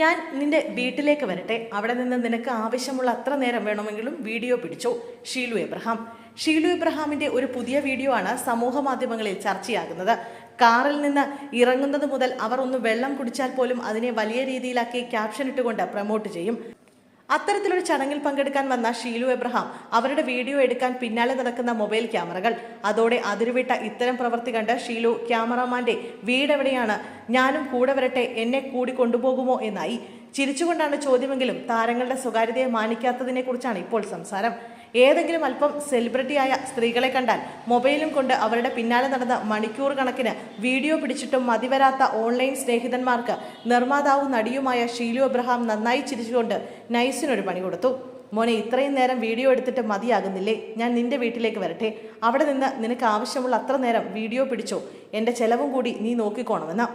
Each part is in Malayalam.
ഞാൻ നിന്റെ വീട്ടിലേക്ക് വരട്ടെ. അവിടെ നിന്ന് നിനക്ക് ആവശ്യമുള്ള അത്ര നേരം വേണമെങ്കിലും വീഡിയോ പിടിച്ചോ. ഷീലു എബ്രഹാം. ഷീലു എബ്രഹാമിന്റെ ഒരു പുതിയ വീഡിയോ ആണ് സമൂഹ മാധ്യമങ്ങളിൽ ചർച്ചയാകുന്നത്. കാറിൽ നിന്ന് ഇറങ്ങുന്നത് മുതൽ അവർ ഒന്ന് വെള്ളം കുടിച്ചാൽ പോലും അതിനെ വലിയ രീതിയിലാക്കി ക്യാപ്ഷൻ ഇട്ടുകൊണ്ട് പ്രമോട്ട് ചെയ്യും. അത്തരത്തിലൊരു ചടങ്ങിൽ പങ്കെടുക്കാൻ വന്ന ഷീലു എബ്രഹാം അവരുടെ വീഡിയോ എടുക്കാൻ പിന്നാലെ നടക്കുന്ന മൊബൈൽ ക്യാമറകൾ. അതോടെ അതിരുവിട്ട ഇത്തരം പ്രവൃത്തി കണ്ട് ഷീലു ക്യാമറമാന്റെ വീടെവിടെയാണ് ഞാനും കൂടെ വരട്ടെ എന്നെ കൂടി കൊണ്ടുപോകുമോ എന്നായി. ചിരിച്ചുകൊണ്ടാണ് ചോദ്യമെങ്കിലും താരങ്ങളുടെ സ്വകാര്യതയെ മാനിക്കാത്തതിനെക്കുറിച്ചാണ് ഇപ്പോൾ സംസാരം. ഏതെങ്കിലും അല്പം സെലിബ്രിറ്റിയായ സ്ത്രീകളെ കണ്ടാൽ മൊബൈലും കൊണ്ട് അവരുടെ പിന്നാലെ നടന്ന മണിക്കൂർ കണക്കിന് വീഡിയോ പിടിച്ചിട്ടും മതിവരാത്ത ഓൺലൈൻ സ്നേഹിതന്മാർക്ക് നിർമ്മാതാവും നടിയുമായ ഷീലു എബ്രഹാം നന്നായി ചിരിച്ചുകൊണ്ട് നൈസിനൊരു പണി കൊടുത്തു. മോനെ ഇത്രയും നേരം വീഡിയോ എടുത്തിട്ട് മതിയാകുന്നില്ലേ? ഞാൻ നിന്റെ വീട്ടിലേക്ക് വരട്ടെ. അവിടെ നിന്ന് നിനക്ക് ആവശ്യമുള്ള അത്ര നേരം വീഡിയോ പിടിച്ചോ. എന്റെ ചെലവും കൂടി നീ നോക്കിക്കോണമെന്ന്.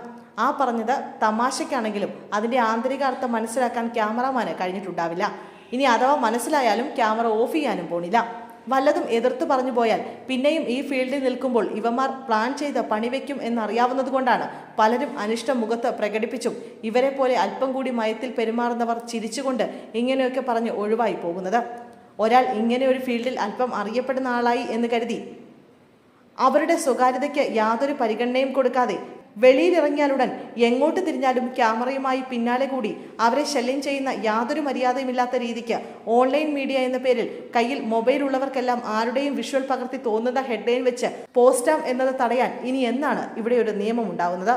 ആ പറഞ്ഞത് തമാശയ്ക്കാണെങ്കിലും അതിന്റെ ആന്തരികാർത്ഥം മനസ്സിലാക്കാൻ ക്യാമറമാന് കഴിഞ്ഞിട്ടുണ്ടാവില്ല. ഇനി അഥവാ മനസ്സിലായാലും ക്യാമറ ഓഫ് ചെയ്യാനും പോണില്ല. വല്ലതും എതിർത്ത് പറഞ്ഞു പോയാൽ പിന്നെയും ഈ ഫീൽഡിൽ നിൽക്കുമ്പോൾ ഇവന്മാർ പ്ലാൻ ചെയ്ത് പണിവെക്കും എന്നറിയാവുന്നത് കൊണ്ടാണ് പലരും അനിഷ്ട മുഖത്ത് പ്രകടിപ്പിച്ചും ഇവരെ പോലെ അല്പം കൂടി മയത്തിൽ പെരുമാറുന്നവർ ചിരിച്ചുകൊണ്ട് ഇങ്ങനെയൊക്കെ പറഞ്ഞ് ഒഴിവായി പോകുന്നത്. ഒരാൾ ഇങ്ങനെ ഒരു ഫീൽഡിൽ അല്പം അറിയപ്പെടുന്ന ആളായി എന്ന് കരുതി. അവരുടെ സ്വകാര്യതയ്ക്ക് യാതൊരു പരിഗണനയും കൊടുക്കാതെ വെളിയിലിറങ്ങിയാലുടൻ എങ്ങോട്ട് തിരിഞ്ഞാലും ക്യാമറയുമായി പിന്നാലെ കൂടി അവരെ ശല്യം ചെയ്യുന്ന യാതൊരു മര്യാദയുമില്ലാത്ത രീതിക്ക് ഓൺലൈൻ മീഡിയ എന്ന പേരിൽ കയ്യിൽ മൊബൈൽ ഉള്ളവർക്കെല്ലാം ആരുടെയും വിഷ്വൽ പകർത്തി തോന്നുന്ന ഹെഡ്ലൈൻ വെച്ച് പോസ്റ്റാം എന്നത് തടയാൻ ഇനി എന്നാണ് ഇവിടെ ഒരു നിയമം ഉണ്ടാവുന്നത്.